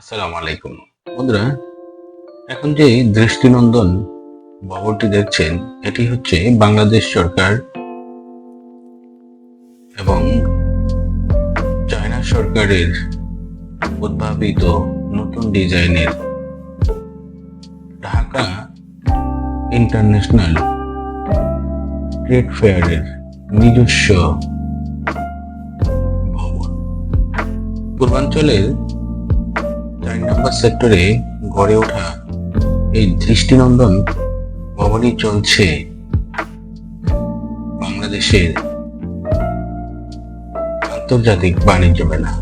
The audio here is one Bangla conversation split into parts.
আসসালামু আলাইকুম। বন্ধুরা, এখন যে দৃষ্টিনন্দন ভবনটি দেখছেন, এটি হচ্ছে বাংলাদেশ সরকার এবং চায়না সরকারের উদ্ভাবিত নতুন ডিজাইনের ঢাকা ইন্টারন্যাশনাল ট্রেড ফেয়ারের নিজস্ব ভবন। পূর্বাঞ্চলের চার নম্বর সেক্টরে গড়ে ওঠা এই দৃষ্টিনন্দন ভবনই চলছে বাংলাদেশের আন্তর্জাতিক বাণিজ্য মেলা।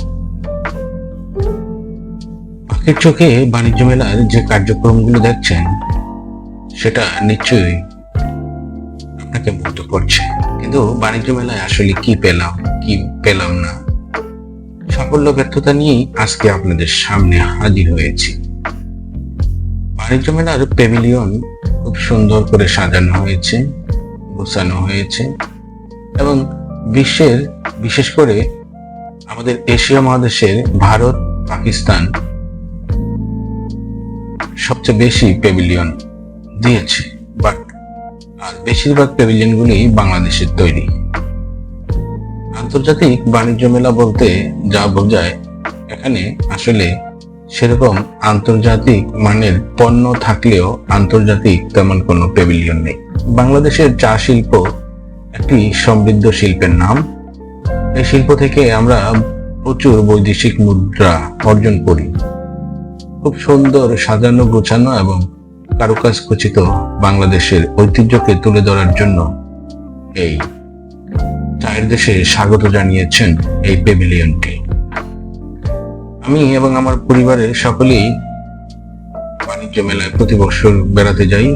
পাখির চোখে বাণিজ্য মেলার যে কার্যক্রমগুলো দেখছেন, সেটা নিশ্চয়ই আপনাকে মুগ্ধ করছে। কিন্তু বাণিজ্য মেলায় আসলে কি পেলাম কি পেলাম না? সাফল্য ব্যর্থতা নিয়েই আজকে আপনাদের সামনে হাজির হয়েছি। বাণিজ্য মেলার প্যাভিলিয়ন খুব সুন্দর করে সাজানো হয়েছে, গোছানো হয়েছে এবং বিশ্বের, বিশেষ করে আমাদের এশিয়া মহাদেশের ভারত, পাকিস্তান সবচেয়ে বেশি প্যাভিলিয়ন দিয়েছে। বাট, আর বেশিরভাগ প্যাভিলিয়নগুলি বাংলাদেশের তৈরি। আন্তর্জাতিক বাণিজ্য মেলা বলতে যা বোঝায়, এখানে আসলে সেরকম আন্তর্জাতিক মানের পণ্য থাকলেও আন্তর্জাতিক তেমন কোনো পেভিলিয়ন নেই। বাংলাদেশের চা শিল্প একটি সমৃদ্ধ শিল্পের নাম। এই শিল্প থেকে আমরা প্রচুর বৈদেশিক মুদ্রা অর্জন করি। খুব সুন্দর সাজানো, গোছানো এবং কারুকাজ খচিত বাংলাদেশের ঐতিহ্যকে তুলে ধরার জন্য এই চায়ের দেশে স্বাগত জানিয়েছেন এই প্যাভিলিয়নটি আমি এবং আমার পরিবারের সকলেই বাণিজ্য মেলায় প্রতি বছর বেড়াতে যাই।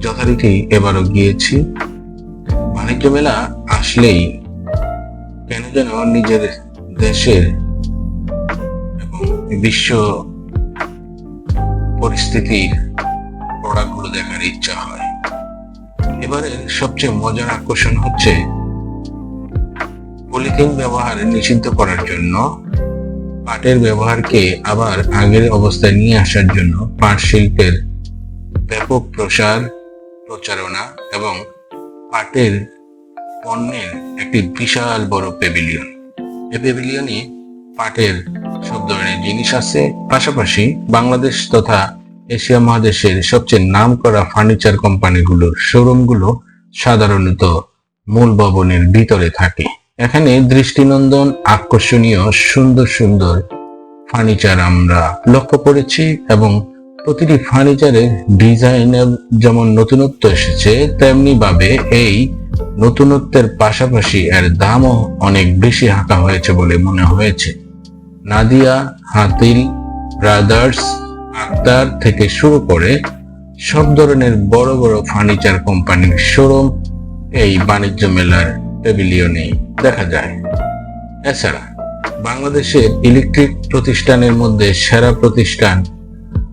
যথারীতি এবারও গিয়েছি। বাণিজ্য মেলা আসলেই কেন যেন নিজের দেশের এবং বিশ্ব পরিস্থিতির প্রোডাক্টগুলো দেখার ইচ্ছা হয়। এবারে সবচেয়ে মজার আকর্ষণ হচ্ছে পলিথিন ব্যবহার নিষিদ্ধ করার জন্য, পাটের ব্যবহারকে আবার আগের অবস্থায় নিয়ে আসার জন্য পাট শিল্পের ব্যাপক প্রসার, প্রচারণা এবং পাটের পণ্যের একটি বিশাল বড় প্যাভিলিয়ন এই প্যাভিলিয়নে পাটের সব ধরনের জিনিস আছে। পাশাপাশি বাংলাদেশ তথা এশিয়া মহাদেশের সবচেয়ে নাম করা ফার্নিচার কোম্পানিগুলোর শোরুমগুলো সাধারণত মূল ভবনের ভিতরে থাকে। এখানে দৃষ্টিনন্দন আকর্ষণীয়, সুন্দর সুন্দর ফার্নিচার আমরা লক্ষ্য করেছি এবং প্রতিটি ফার্নিচারের ডিজাইনে যেমন নতুনত্ব এসেছে তেমনি ভাবে এই নতুনত্বের পাশাপাশি এর দামও অনেক বেশি হাঁকা হয়েছে বলে মনে হয়েছে। নাদিয়া, হাতিল, ব্রাদার্স, আক্তার থেকে শুরু করে সব ধরনের বড় বড় ফার্নিচার কোম্পানির শোরুম এই বাণিজ্য মেলার প্যাভিলিয়নে দেখা যায়। এছাড়া বাংলাদেশের ইলেকট্রিক প্রতিষ্ঠানের মধ্যে সেরা প্রতিষ্ঠান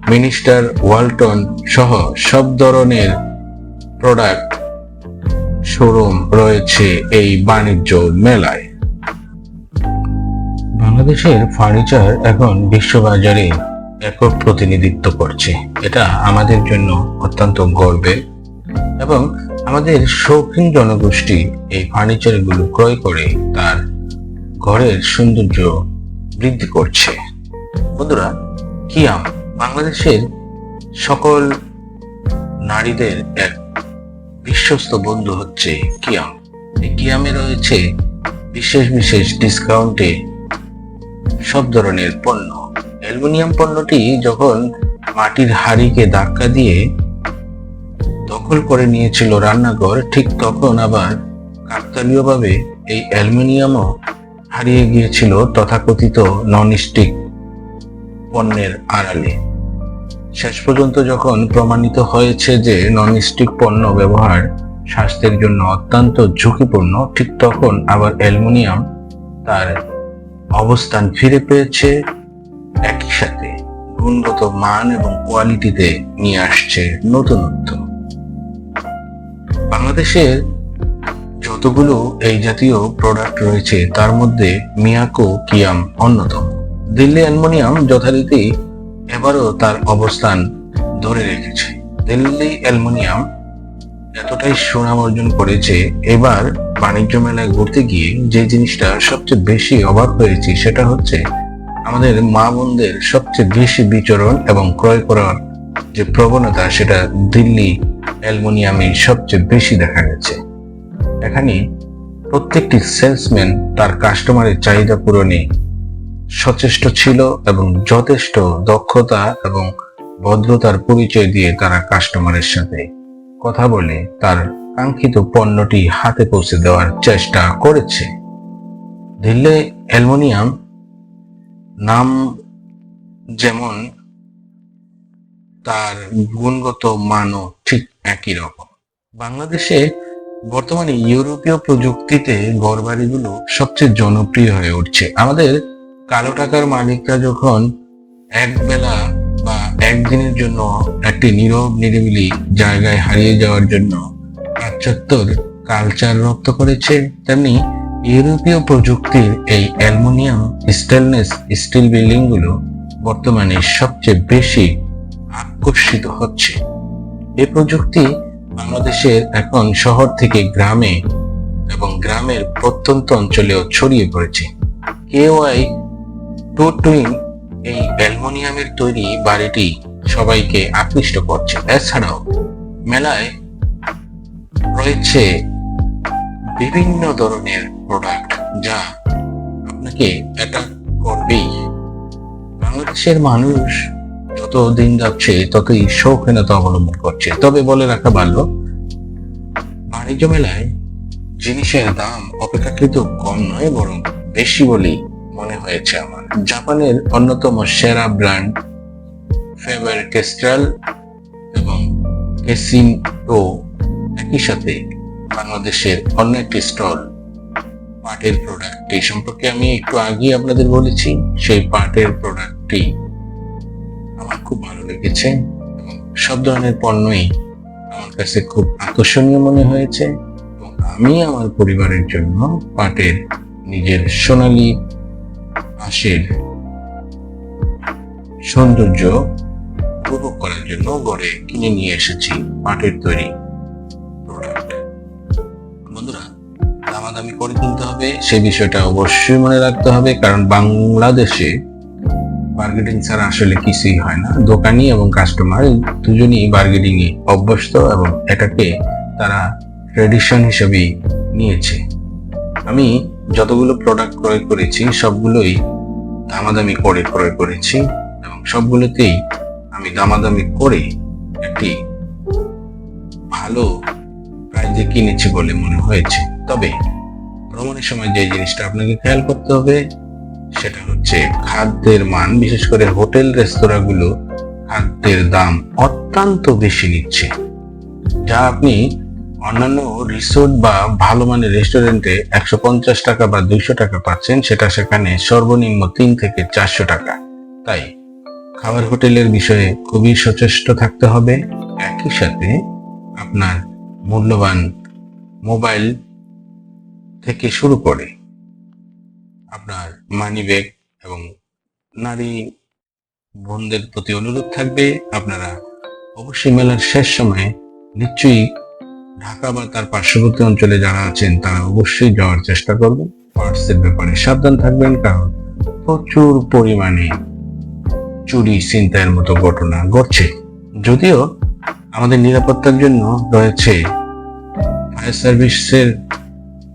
মিনিস্টার ওয়ালটন সহ সব ধরনের প্রোডাক্ট শোরুম রয়েছে এই বাণিজ্য মেলায়। বাংলাদেশের ফার্নিচার এখন বিশ্ববাজারে একক প্রতিনিধিত্ব করছে। এটা আমাদের জন্য অত্যন্ত গর্বের এবং আমাদের শৌখিন জনগোষ্ঠী এই ফার্নিচারগুলো ক্রয় করে তার ঘরের সৌন্দর্য বৃদ্ধি করছে। বন্ধুরা কিয়াম বাংলাদেশের সকল নারীদের এক বিশ্বস্ত বন্ধু হচ্ছে কিয়াম এই কিয়ামে রয়েছে বিশেষ বিশেষ ডিসকাউন্টে সব ধরনের পণ্য। অ্যালুমিনিয়াম পণ্যটি যখন মাটির হাড়িকে ধাক্কা দিয়ে দখল করে নিয়েছিল রান্নাঘর, ঠিক তখন আবার কাকতালীয়ভাবে এই অ্যালুমিনিয়ামও হারিয়ে গিয়েছিল তথাকথিত নন স্টিক পণ্যের আড়ালে। শেষ পর্যন্ত যখন প্রমাণিত হয়েছে যে নন স্টিক পণ্য ব্যবহার স্বাস্থ্যের জন্য অত্যন্ত ঝুঁকিপূর্ণ, ঠিক তখন আবার অ্যালুমিনিয়াম তার অবস্থান ফিরে পেয়েছে একই সাথে। গুণগত মান এবং কোয়ালিটিতে নিয়ে আসছে নতুনত্ব। বাংলাদেশের যতগুলো এই জাতীয় প্রোডাক্ট রয়েছে, তার মধ্যে মিয়াকো কিয়াম অন্যতম। দিল্লি অ্যালমোনিয়াম যথারীতি এবারও তার অবস্থান ধরে রেখেছে। দিল্লি অ্যালুমিনিয়াম এতটাই সুনাম অর্জন করেছে, এবার বাণিজ্য মেলায় ঘুরতে গিয়ে যে জিনিসটা সবচেয়ে বেশি অবাক হয়েছি, সেটা হচ্ছে আমাদের মা বোনদের সবচেয়ে বেশি বিচরণ এবং ক্রয় করার যে প্রবণতা, সেটা দিল্লি অ্যালুমিনিয়ামে সবচেয়ে বেশি দেখা গেছে। এখানে প্রত্যেকটি সেলসম্যান তার কাস্টমারের চাহিদা পূরণে সচেষ্ট ছিল এবং যথেষ্ট দক্ষতা এবং ভদ্রতার পরিচয় দিয়ে তারা কাস্টমারের সাথে কথা বলে তার কাঙ্ক্ষিত পণ্যটি হাতে পৌঁছে দেওয়ার চেষ্টা করেছে। দিল্লি অ্যালুমিনিয়াম নাম যেমন তার গুণগত মানও ঠিক একই রকম। বাংলাদেশে বর্তমানে ইউরোপীয় প্রযুক্তিতে ঘরবাড়িগুলো সবচেয়ে জনপ্রিয় হয়ে উঠছে। আমাদের কালো টাকার মালিকরা যখন এক বেলা বা একদিনের জন্য একটি নীরব নিরিবিলি জায়গায় হারিয়ে যাওয়ার জন্য পাশ্চাত্যর কালচার রপ্ত করেছে, তেমনি ইউরোপীয় প্রযুক্তির এই অ্যালুমিনিয়াম স্টেনলেস স্টিল বিল্ডিংগুলো বর্তমানে সবচেয়ে বেশি আকর্ষিত হচ্ছে। এই প্রযুক্তি বাংলাদেশের এখন শহর থেকে গ্রামে এবং গ্রামের প্রত্যন্ত অঞ্চলেও ছড়িয়ে পড়েছে। কেওয়াই টু টুইন এই অ্যালুমিনিয়ামের তৈরি বাড়িটি সবাইকে আকৃষ্ট করছে। এছাড়াও মেলায় রয়েছে বিভিন্ন ধরনের প্রোডাক্ট যা আপনাকে অ্যাটাক করবেই। বাংলাদেশের মানুষ যত দিন যাচ্ছে ততই শৌখিনতা অবলম্বন করছে। তবে বলে রাখা ভালো, বাণিজ্য মেলায় জিনিসের দাম অপেক্ষাকৃত কম নয়, বরং বেশি বলেই মনে হয়েছে আমার। জাপানের অন্যতম সেরা ব্র্যান্ড ফেভার কেস্ট্রাল এবং কেসিন ও একই সাথে বাংলাদেশের অন্য একটি স্টল, পাটের প্রোডাক্ট এই সম্পর্কে আমি একটু আগে আপনাদের বলেছি, সেই পাটের প্রোডাক্টটি খুব ভালো লেগেছে এবং সব ধরনের পণ্যই আমার কাছে খুব আকর্ষণীয় মনে হয়েছে। এবং আমি আমার পরিবারের জন্য পাটের নিজের সোনালী আঁশের সৌন্দর্য উপভোগ করার জন্য গড়ে কিনে নিয়ে এসেছি পাটের তৈরি প্রোডাক্ট বন্ধুরা, দামাদামি করে কিনতে হবে, সে বিষয়টা অবশ্যই মনে রাখতে হবে, কারণ বাংলাদেশে বার্গেটিং ছাড়া আসলে কিছুই হয় না। দোকানি এবং কাস্টমার দুজনই বার্গেটিং এ অভ্যস্ত এবং এটাকে তারা ট্রেডিশন হিসেবেই নিয়েছে। আমি যতগুলো প্রোডাক্ট ক্রয় করেছি, সবগুলোই দামাদামি করে ক্রয় করেছি এবং সবগুলোতেই আমি দামাদামি করে একটি ভালো প্রাইজে কিনেছি বলে মনে হয়েছে। তবে ভ্রমণের সময় যে জিনিসটা আপনাকে খেয়াল করতে হবে সেটা হচ্ছে খাদ্যের মান, বিশেষ করে হোটেল, রেস্তোরাঁগুলো খাদ্যের দাম অত্যন্ত বেশি নিচ্ছে। যা আপনি অন্যান্য রিসোর্ট বা ভালো মানের রেস্টুরেন্টে একশো পঞ্চাশ টাকা বা দুইশো টাকা পাচ্ছেন, সেটা সেখানে সর্বনিম্ন তিন থেকে চারশো টাকা। তাই খাবার হোটেলের বিষয়ে খুবই সচেষ্ট থাকতে হবে। একই সাথে আপনার মূল্যবান মোবাইল থেকে শুরু করে আপনার মানি ব্যাগ এবং নারী বোনদের প্রতি অনুরোধ থাকবে। আপনারা অবশ্যই মেলার শেষ সময়ে নিশ্চয়ই ঢাকা বা তার পার্শ্ববর্তী অঞ্চলে যারা আছেন, তারা অবশ্যই যাওয়ার চেষ্টা করবেন। পার্টসের ব্যাপারে সাবধান থাকবেন কারণ প্রচুর পরিমাণে চুরি, ছিনতাইয়ের মতো ঘটনা ঘটছে। যদিও আমাদের নিরাপত্তার জন্য রয়েছে ফায়ার সার্ভিসের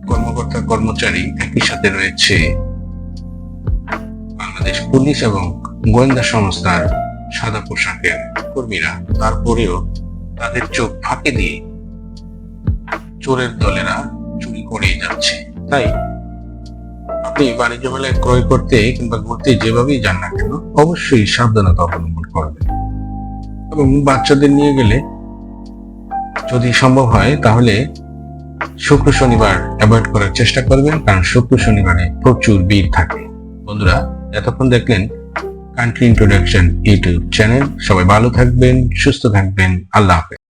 কর্মকর্তা, কর্মচারী একই সাথে রয়েছে বাংলাদেশ পুলিশ এবং গোয়েন্দা সংস্থার সাদা পোশাকের কর্মীরা তারপরেও তাদের চোখ ফাঁকে দিয়ে চোরের দলেরা চুরি করেই যাচ্ছে। তাই আপনি বাণিজ্য মেলায় ক্রয় করতে কিংবা ঘুরতে যেভাবেই যান না কেন, অবশ্যই সাবধানতা অবলম্বন করবেন। এবং বাচ্চাদের নিয়ে গেলে যদি সম্ভব হয়, তাহলে শুক্র শনিবার অ্যাভয়েড করার চেষ্টা করবেন, কারণ শুক্র শনিবারে প্রচুর ভিড় থাকে। বন্ধুরা এতক্ষণ দেখলেন কান্ট্রি ইন্ট্রোডাকশন ইউটিউব চ্যানেল সবাই ভালো থাকবেন সুস্থ থাকবেন। আল্লাহ হাফেজ।